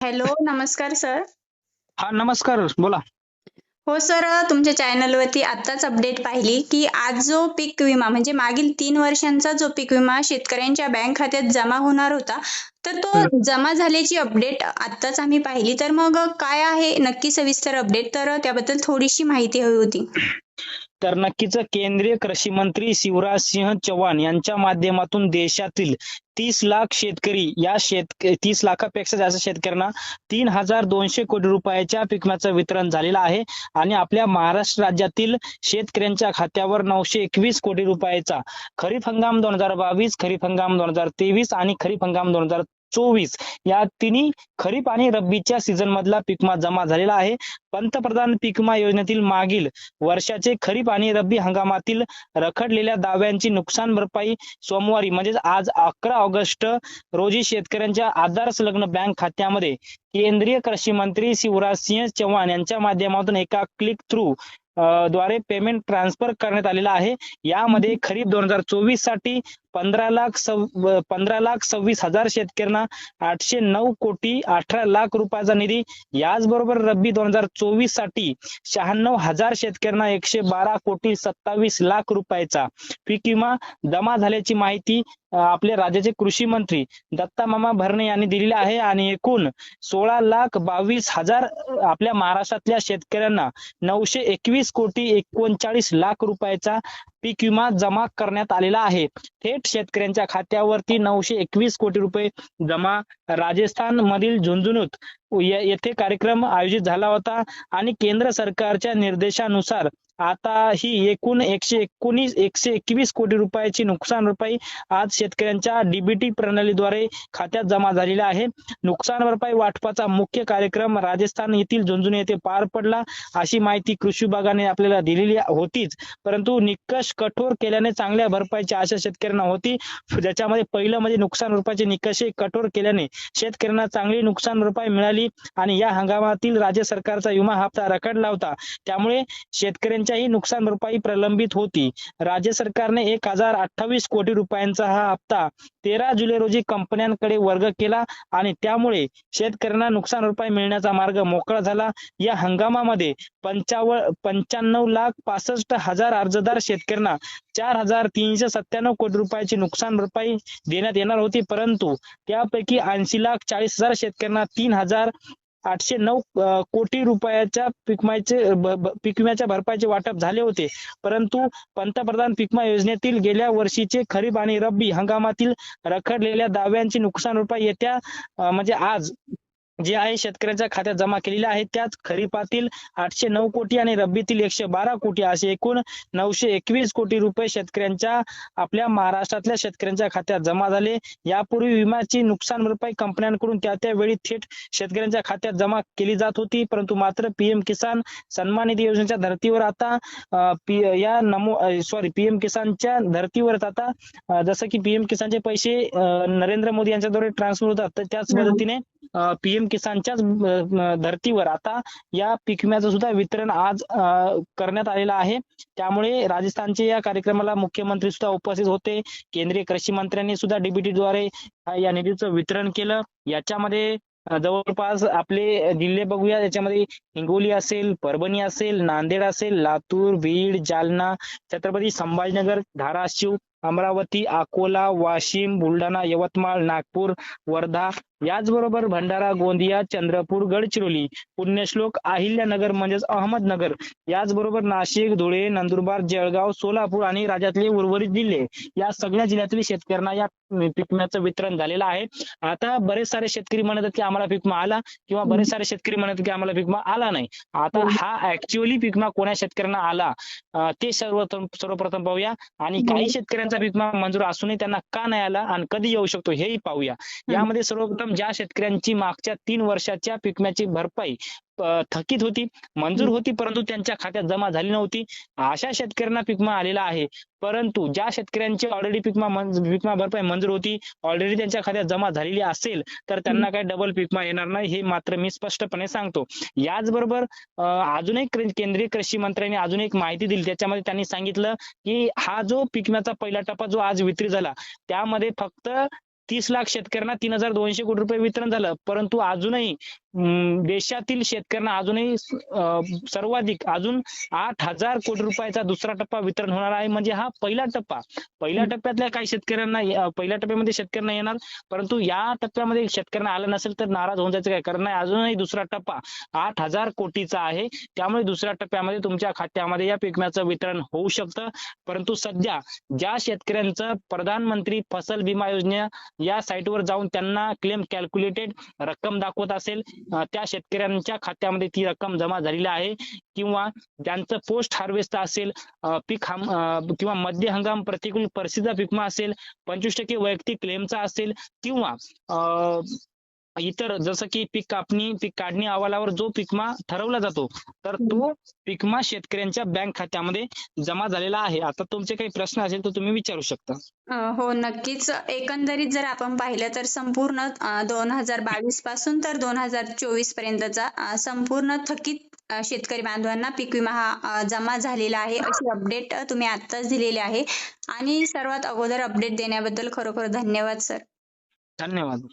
Hello, नमस्कार sir. हा नमस्कार बोला हो सर, तुमच्या चॅनलवरती आत्ताच अपडेट पाहिली, की आज जो पीक विमा म्हणजे मागील तीन वर्षांचा जो पीक विमा शेतकऱ्यांच्या बँक खात्यात जमा होणार होता, तर तो जमा झाल्याची अपडेट आत्ताच आम्ही पाहिली. तर मग काय आहे नक्की सविस्तर अपडेट? तर त्याबद्दल थोडीशी माहिती हवी होती. तर नक्कीच केंद्रीय कृषी मंत्री शिवराज सिंह चौहान यांच्या माध्यमातून देशातील तीस लाख शेतकरी या शेत तीस लाखापेक्षा जास्त शेतकऱ्यांना तीन हजार दोनशे कोटी रुपयाच्या पीक वितरण झालेलं आहे आणि आपल्या महाराष्ट्र राज्यातील शेतकऱ्यांच्या खात्यावर नऊशे एकवीस कोटी रुपयाचा खरीप हंगाम दोन हजार बावीस खरीप हंगाम दोन हजार तेवीस आणि खरीप हंगाम दोन हजार चोवीस. या तिन्ही खरीप आणि रब्बीच्या सीझन मधला पिकमा जमा झालेला आहे. पंतप्रधान पीक विमा योजनेतील मागील वर्षाचे खरीप आणि रब्बी हंगामातील रखडलेल्या दाव्यांची नुकसान भरपाई सोमवारी म्हणजेच आज अकरा ऑगस्ट रोजी शेतकऱ्यांच्या आधार संलग्न बँक खात्यामध्ये केंद्रीय कृषी मंत्री शिवराज सिंह चौहान यांच्या माध्यमातून एका क्लिक थ्रू द्वारे पेमेंट ट्रान्सफर करण्यात आलेला आहे. यामध्ये खरीप दोन हजार चोवीससाठी पंधरा लाख सव पंधरा लाख सव्वीस हजार शेतकऱ्यांना आठशे नऊ कोटी अठरा लाख रुपयाचा निधी. याचबरोबर रब्बी दोन हजार चोवीससाठी शहाण्णव हजार शेतकऱ्यांना एकशे बारा कोटी सत्तावीस लाख रुपयाचा पीक विमा जमा झाल्याची माहिती आपले राज्याचे कृषी मंत्री दत्ता मामा भरणे यांनी दिलेली आहे. आणि एकूण सोळा लाख बावीस हजार आपल्या महाराष्ट्रातल्या शेतकऱ्यांना नऊशे एकवीस कोटी एकोणचाळीस लाख रुपयाचा पीक विमा जमा करण्यात आलेला आहे. थेट शेतकऱ्यांच्या खात्यावरती नऊशे एकवीस कोटी रुपये जमा. राजस्थान मधील झुंझुनूत येथे कार्यक्रम आयोजित झाला होता आणि केंद्र सरकारच्या निर्देशानुसार आता ही एकूण एकशे एकोणीस एकशे एकवीस कोटी रुपयाची नुकसान भरपाई आज शेतकऱ्यांच्या डीबीटी प्रणालीद्वारे खात्यात जमा झालेला आहे. नुकसान भरपाई वाटपाचा मुख्य कार्यक्रम राजस्थान येथील झुंझुनू येथे पार पडला अशी माहिती कृषी विभागाने आपल्याला दिलेली होतीच. परंतु निकष कठोर केल्याने चांगल्या भरपाईची आशा शेतकऱ्यांना होती. ज्याच्यामध्ये पहिलं म्हणजे नुकसान भरपाईचे निकष कठोर केल्याने शेतकऱ्यांना चांगली नुकसान भरपाई मिळाली आणि या हंगामातील राज्य सरकारचा विमा हप्ता रखडला होता. त्यामुळे शेतकऱ्यांच्याही नुकसान भरपाई प्रलंबित होती. राज्य सरकारने एक हजार अठ्ठावीस कोटी रुपयांचा हा हप्ता तेरा जुलै रोजी कंपन्यांकडे वर्ग केला आणि त्यामुळे शेतकऱ्यांना नुकसान भरपाई मिळण्याचा मार्ग मोकळा झाला. या हंगामामध्ये पंचावन्न पंच्याण्णव लाख पासष्ट हजार अर्जदार शेतकऱ्यांना चार हजार तीनशे सत्त्याण्णव कोटी रुपयाची नुकसान भरपाई देण्यात येणार होती. परंतु त्यापैकी ऐंशी लाख चाळीस हजार शेतकऱ्यांना तीन हजार आठशे नऊ कोटी रुपयाच्या पिकमाचे पीक विम्याच्या भरपाईचे वाटप झाले होते. परंतु पंतप्रधान पीकमा योजनेतील गेल्या वर्षीचे खरीप आणि रब्बी हंगामातील रखडलेल्या दाव्यांची नुकसान रुपये येत्या म्हणजे आज जे आहे शेतकऱ्यांच्या खात्यात जमा केलेले आहे त्याच खरीपातील आठशे नऊ कोटी आणि रब्बीतील एकशे बारा कोटी असे एकूण नऊशे एकवीस कोटी रुपये शेतकऱ्यांच्या आपल्या महाराष्ट्रातल्या शेतकऱ्यांच्या खात्यात जमा झाले. यापूर्वी विम्याची नुकसान भरपाई कंपन्यांकडून त्या त्या वेळी थेट शेतकऱ्यांच्या खात्यात जमा केली जात होती परंतु मात्र पीएम किसान सन्मान निधी योजनेच्या धर्तीवर आता या नमो सॉरी पीएम किसानच्या धर्तीवर आता जसं की पीएम किसानचे पैसे नरेंद्र मोदी यांच्याद्वारे ट्रान्सफर होतात तर त्याच पद्धतीने पीएम किसानच्याच धर्तीवर आता या पीक विम्याचं सुद्धा वितरण आज करण्यात आलेलं आहे. त्यामुळे राजस्थानचे या कार्यक्रमाला मुख्यमंत्री सुद्धा उपस्थित होते. केंद्रीय कृषी मंत्र्यांनी सुद्धा डीबीटी द्वारे या निधीचं वितरण केलं. याच्यामध्ये जवळपास आपले जिल्हे बघूया. याच्यामध्ये हिंगोली असेल परभणी असेल नांदेड असेल लातूर बीड जालना छत्रपती संभाजीनगर धाराशिव अमरावती अकोला वाशिम बुलढाणा यवतमाळ नागपूर वर्धा याचबरोबर भंडारा गोंदिया चंद्रपूर गडचिरोली पुण्यश्लोक अहिल्यानगर म्हणजेच अहमदनगर याचबरोबर नाशिक धुळे नंदुरबार जळगाव सोलापूर आणि राज्यातले उर्वरित जिल्हे. या सगळ्या जिल्ह्यातील शेतकऱ्यांना या पिकम्याचं वितरण झालेलं आहे. आता बरेच सारे शेतकरी म्हणतात की आम्हाला पिकमा आला किंवा बरेच सारे शेतकरी म्हणतात की आम्हाला पिकमा आला नाही. आता हा. ऍक्च्युअली पिकमा कोणा शेतकऱ्यांना आला? ते सर्वप्रथम सर्वप्रथम पाहूया. आणि काही शेतकऱ्यांचा विमा मंजूर असूनही त्यांना का नाही आला आणि कधी येऊ शकतो हेही पाहूया. यामध्ये सर्वप्रथम ज्या शेतकऱ्यांची मागच्या तीन वर्षाच्या पिकम्याची भरपाई थकीत होती मंजूर होती परंतु त्यांच्या खात्यात जमा झाली नव्हती. अशा शेतकऱ्यांना पिकमा आलेला आहे. परंतु ज्या शेतकऱ्यांची ऑलरेडी पिकमा पिकमा भरपाई मंजूर होती ऑलरेडी त्यांच्या खात्यात जमा झालेली असेल तर त्यांना काही डबल पिकमा येणार नाही हे मात्र मी स्पष्टपणे सांगतो. याचबरोबर अजून एक केंद्रीय कृषी मंत्र्यांनी अजून एक माहिती दिली. त्याच्यामध्ये त्यांनी सांगितलं की हा जो पिकम्याचा पहिला टप्पा जो आज विक्री झाला त्यामध्ये फक्त तीस लाख शेतकऱ्यांना तीन हजार दोनशे कोटी रुपये वितरण झालं. परंतु अजूनही देशातील शेतकऱ्यांना अजूनही सर्वाधिक अजून आठ हजार कोटी रुपयाचा दुसरा टप्पा वितरण होणार आहे. म्हणजे हा पहिला टप्पा. पहिल्या टप्प्यातल्या काही शेतकऱ्यांना पहिल्या टप्प्यामध्ये शेतकऱ्यांना येणार. परंतु या टप्प्यामध्ये शेतकऱ्यांना आलं नसेल तर नाराज होऊन जायचं काय? कारण नाही अजूनही दुसरा टप्पा आठ हजार कोटीचा आहे. त्यामुळे दुसऱ्या टप्प्यामध्ये तुमच्या खात्यामध्ये या पीक विम्याचं वितरण होऊ शकतं. परंतु सध्या ज्या शेतकऱ्यांचं प्रधानमंत्री फसल विमा योजना या साईटवर जाऊन त्यांना क्लेम कॅल्क्युलेटेड रक्कम दाखवत असेल त्या शेतकऱ्यांच्या खात्यामध्ये ती रक्कम जमा झालेली आहे किंवा ज्यांचं पोस्ट हार्वेस्ट असेल पीक हम अं, किंवा मध्य हंगाम प्रतिकूल परिस्थितीचा पीक विमा असेल पंचवीस टक्के वैयक्तिक क्लेमचा असेल किंवा अं, इतर जसं की पीक कापणी पीक काढणी अहवालावर जो पीकमा ठरवला जातो तर तो पीकमा शेतकऱ्यांच्या बँक खात्यामध्ये जमा झालेला आहे. आता तुमचे काही प्रश्न असेल तर तुम्ही विचारू शकता. हो नक्कीच. एकंदरीत जर आपण पाहिलं तर संपूर्ण दोन हजार बावीसपासून तर दोन हजार चोवीस पर्यंतचा संपूर्ण थकीत शेतकरी बांधवांना पीक विमा हा जमा झालेला आहे अशी अपडेट तुम्ही आत्ताच दिलेली आहे. आणि सर्वात अगोदर अपडेट देण्याबद्दल खरोखर धन्यवाद सर धन्यवाद.